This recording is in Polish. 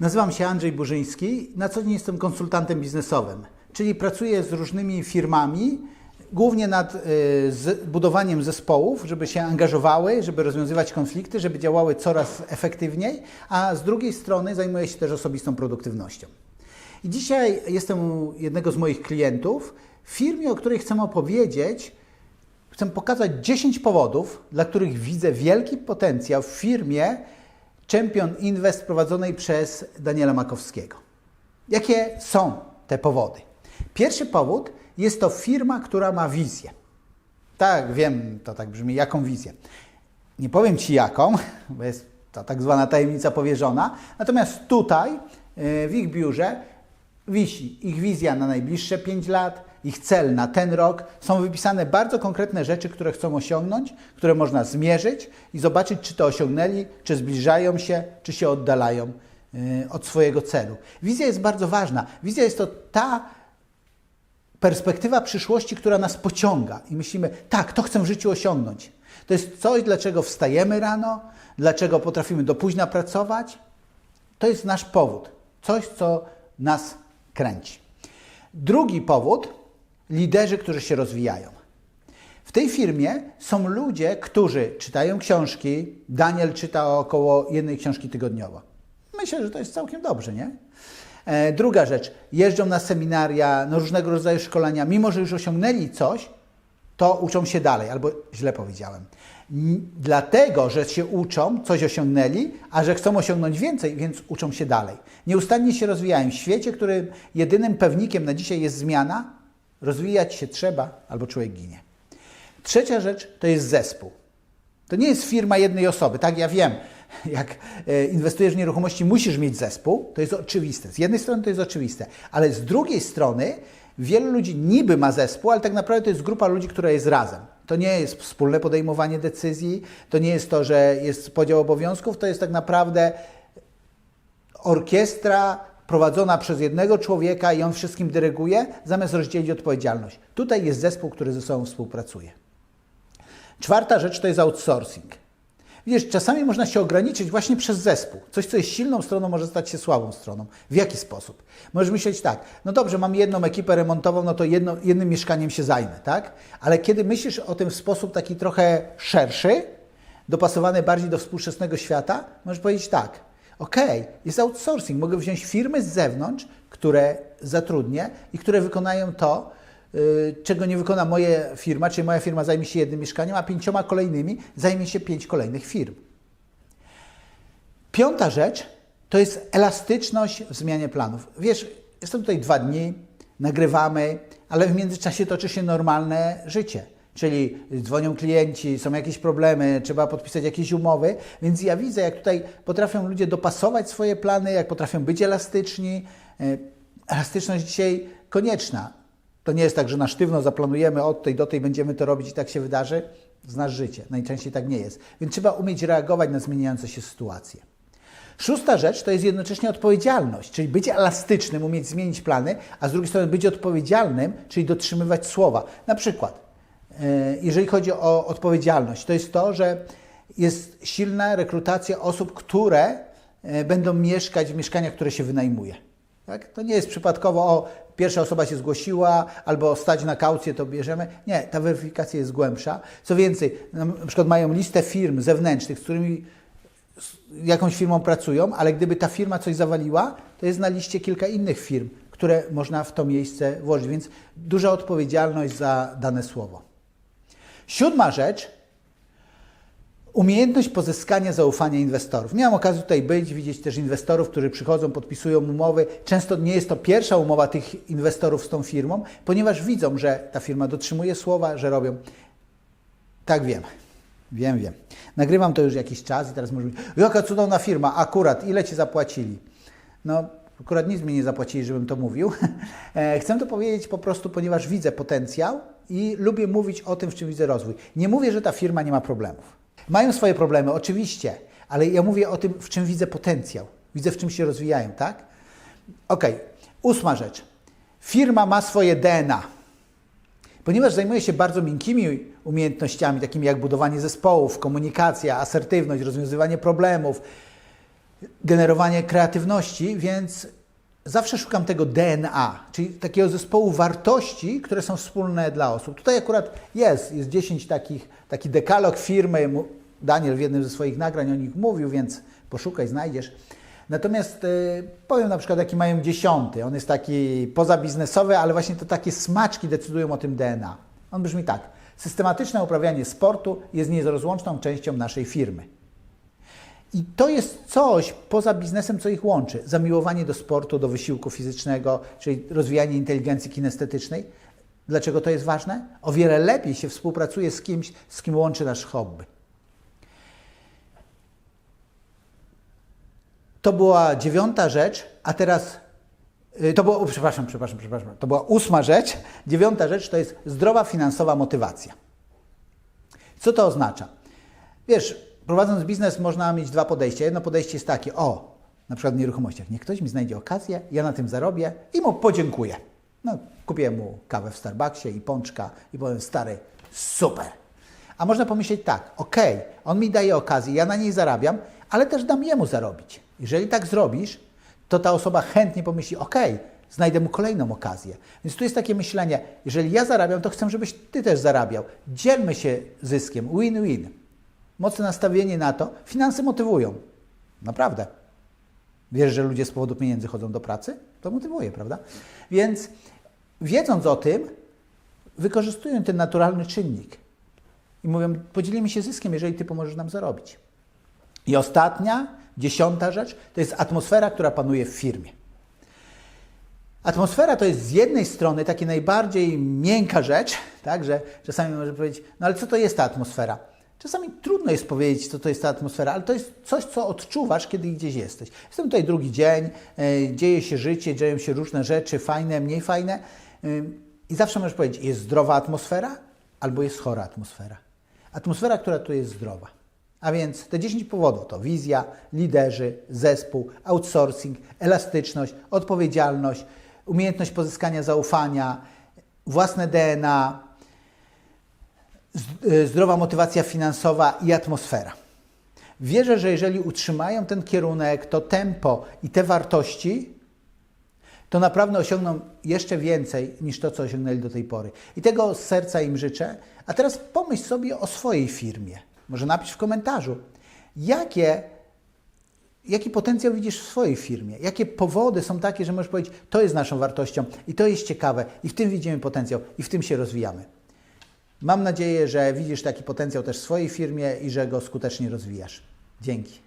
Nazywam się Andrzej Burzyński. Na co dzień jestem konsultantem biznesowym, czyli pracuję z różnymi firmami, głównie nad y, budowaniem zespołów, żeby się angażowały, żeby rozwiązywać konflikty, żeby działały coraz efektywniej, a z drugiej strony zajmuję się też osobistą produktywnością. I dzisiaj jestem u jednego z moich klientów w firmie, o której chcę opowiedzieć. Chcę pokazać 10 powodów, dla których widzę wielki potencjał w firmie Champion Invest prowadzonej przez Daniela Makowskiego. Jakie są te powody? Pierwszy powód jest to firma, która ma wizję. Tak, wiem, to tak brzmi, jaką wizję. Nie powiem Ci jaką, bo jest to tak zwana tajemnica powierzona. Natomiast tutaj, yy, w ich biurze, wisi ich wizja na najbliższe 5 lat, ich cel na ten rok. Są wypisane bardzo konkretne rzeczy, które chcą osiągnąć, które można zmierzyć i zobaczyć, czy to osiągnęli, czy zbliżają się, czy się oddalają yy, od swojego celu. Wizja jest bardzo ważna. Wizja jest to ta perspektywa przyszłości, która nas pociąga i myślimy, tak, to chcę w życiu osiągnąć. To jest coś, dlaczego wstajemy rano, dlaczego potrafimy do późna pracować. To jest nasz powód, coś, co nas kręci. Drugi powód, liderzy, którzy się rozwijają. W tej firmie są ludzie, którzy czytają książki. Daniel czyta około jednej książki tygodniowo. Myślę, że to jest całkiem dobrze, nie? E, Druga rzecz, jeżdżą na seminaria, na różnego rodzaju szkolenia, mimo że już osiągnęli coś, to uczą się dalej, albo źle powiedziałem. Dlatego, że się uczą, coś osiągnęli, a że chcą osiągnąć więcej, więc uczą się dalej. Nieustannie się rozwijają. W świecie, którym jedynym pewnikiem na dzisiaj jest zmiana, rozwijać się trzeba, albo człowiek ginie. Trzecia rzecz to jest zespół. To nie jest firma jednej osoby. Tak, ja wiem, jak e, inwestujesz w nieruchomości, musisz mieć zespół, to jest oczywiste. Z jednej strony to jest oczywiste, ale z drugiej strony wielu ludzi niby ma zespół, ale tak naprawdę to jest grupa ludzi, która jest razem. To nie jest wspólne podejmowanie decyzji, to nie jest to, że jest podział obowiązków, to jest tak naprawdę orkiestra prowadzona przez jednego człowieka i on wszystkim dyryguje, zamiast rozdzielić odpowiedzialność. Tutaj jest zespół, który ze sobą współpracuje. Czwarta rzecz to jest outsourcing. Wiesz, czasami można się ograniczyć właśnie przez zespół. Coś, co jest silną stroną, może stać się słabą stroną. W jaki sposób? Możesz myśleć tak, no dobrze, mam jedną ekipę remontową, no to jedno, jednym mieszkaniem się zajmę, tak? Ale kiedy myślisz o tym w sposób taki trochę szerszy, dopasowany bardziej do współczesnego świata, możesz powiedzieć tak, okej, jest outsourcing, mogę wziąć firmy z zewnątrz, które zatrudnię i które wykonają to, yy, czego nie wykona moja firma, czyli moja firma zajmie się jednym mieszkaniem, a pięcioma kolejnymi zajmie się pięć kolejnych firm. Piąta rzecz to jest elastyczność w zmianie planów. Wiesz, jestem tutaj dwa dni, nagrywamy, ale w międzyczasie toczy się normalne życie. Czyli dzwonią klienci, są jakieś problemy, trzeba podpisać jakieś umowy, więc ja widzę, jak tutaj potrafią ludzie dopasować swoje plany, jak potrafią być elastyczni. E, Elastyczność dzisiaj konieczna. To nie jest tak, że na sztywno zaplanujemy od tej do tej będziemy to robić i tak się wydarzy. Znasz życie. Najczęściej tak nie jest. Więc trzeba umieć reagować na zmieniające się sytuacje. Szósta rzecz to jest jednocześnie odpowiedzialność, czyli być elastycznym, umieć zmienić plany, a z drugiej strony być odpowiedzialnym, czyli dotrzymywać słowa. Na przykład, jeżeli chodzi o odpowiedzialność, to jest to, że jest silna rekrutacja osób, które e, będą mieszkać w mieszkaniach, które się wynajmuje. Tak? To nie jest przypadkowo, o, pierwsza osoba się zgłosiła, albo stać na kaucję, to bierzemy. Nie, ta weryfikacja jest głębsza. Co więcej, na przykład mają listę firm zewnętrznych, z którymi z jakąś firmą pracują, ale gdyby ta firma coś zawaliła, to jest na liście kilka innych firm, które można w to miejsce włożyć, więc duża odpowiedzialność za dane słowo. Siódma rzecz, umiejętność pozyskania zaufania inwestorów. Miałem okazję tutaj być, widzieć też inwestorów, którzy przychodzą, podpisują umowy. Często nie jest to pierwsza umowa tych inwestorów z tą firmą, ponieważ widzą, że ta firma dotrzymuje słowa, że robią. Tak wiem. Wiem, wiem. Nagrywam to już jakiś czas i teraz może jaka cudowna firma, akurat, ile Ci zapłacili? No, akurat nic mi nie zapłacili, żebym to mówił. E, Chcę to powiedzieć po prostu, ponieważ widzę potencjał i lubię mówić o tym, w czym widzę rozwój. Nie mówię, że ta firma nie ma problemów. Mają swoje problemy, oczywiście, ale ja mówię o tym, w czym widzę potencjał. Widzę, w czym się rozwijają, tak? Okej, ósma rzecz. Firma ma swoje DNA. Ponieważ zajmuję się bardzo miękkimi umiejętnościami, takimi jak budowanie zespołów, komunikacja, asertywność, rozwiązywanie problemów, generowanie kreatywności, więc zawsze szukam tego DNA, czyli takiego zespołu wartości, które są wspólne dla osób. Tutaj akurat jest, jest 10 takich, taki dekalog firmy. Daniel w jednym ze swoich nagrań o nich mówił, więc poszukaj, znajdziesz. Natomiast y, powiem na przykład, jaki mają dziesiąty. On jest taki pozabiznesowy, ale właśnie to takie smaczki decydują o tym DNA. On brzmi tak. Systematyczne uprawianie sportu jest nierozłączną częścią naszej firmy. I to jest coś poza biznesem, co ich łączy. Zamiłowanie do sportu, do wysiłku fizycznego, czyli rozwijanie inteligencji kinestetycznej. Dlaczego to jest ważne? O wiele lepiej się współpracuje z kimś, z kim łączy nasz hobby. To była dziewiąta rzecz, a teraz y, to było, przepraszam, przepraszam, przepraszam, to była ósma rzecz. Dziewiąta rzecz to jest zdrowa finansowa motywacja. Co to oznacza? Wiesz, prowadząc biznes można mieć dwa podejścia. Jedno podejście jest takie, o, na przykład w nieruchomościach, niech ktoś mi znajdzie okazję, ja na tym zarobię i mu podziękuję. No, kupię mu kawę w Starbucksie i pączka i powiem, stary, super. A można pomyśleć tak, okej, on mi daje okazję, ja na niej zarabiam, ale też dam jemu zarobić. Jeżeli tak zrobisz, to ta osoba chętnie pomyśli, okej, znajdę mu kolejną okazję. Więc tu jest takie myślenie, jeżeli ja zarabiam, to chcę, żebyś ty też zarabiał. Dzielmy się zyskiem, win-win. Mocne nastawienie na to, finanse motywują. Naprawdę. Wiesz, że ludzie z powodu pieniędzy chodzą do pracy? To motywuje, prawda? Więc wiedząc o tym, wykorzystują ten naturalny czynnik i mówią, podzielimy się zyskiem, jeżeli ty pomożesz nam zarobić. I ostatnia, dziesiąta rzecz, to jest atmosfera, która panuje w firmie. Atmosfera to jest z jednej strony taka najbardziej miękka rzecz, tak, że czasami można powiedzieć, no ale co to jest ta atmosfera? Czasami trudno jest powiedzieć, co to jest ta atmosfera, ale to jest coś, co odczuwasz, kiedy gdzieś jesteś. Jestem tutaj drugi dzień, e, dzieje się życie, dzieją się różne rzeczy, fajne, mniej fajne. Ym, I zawsze możesz powiedzieć, jest zdrowa atmosfera albo jest chora atmosfera. Atmosfera, która tu jest zdrowa. A więc te 10 powodów to wizja, liderzy, zespół, outsourcing, elastyczność, odpowiedzialność, umiejętność pozyskania zaufania, własne DNA, zdrowa motywacja finansowa i atmosfera. Wierzę, że jeżeli utrzymają ten kierunek, to tempo i te wartości, to naprawdę osiągną jeszcze więcej niż to, co osiągnęli do tej pory. I tego z serca im życzę. A teraz pomyśl sobie o swojej firmie. Może napisz w komentarzu, jakie, jaki potencjał widzisz w swojej firmie, jakie powody są takie, że możesz powiedzieć, to jest naszą wartością i to jest ciekawe i w tym widzimy potencjał i w tym się rozwijamy. Mam nadzieję, że widzisz taki potencjał też w swojej firmie i że go skutecznie rozwijasz. Dzięki.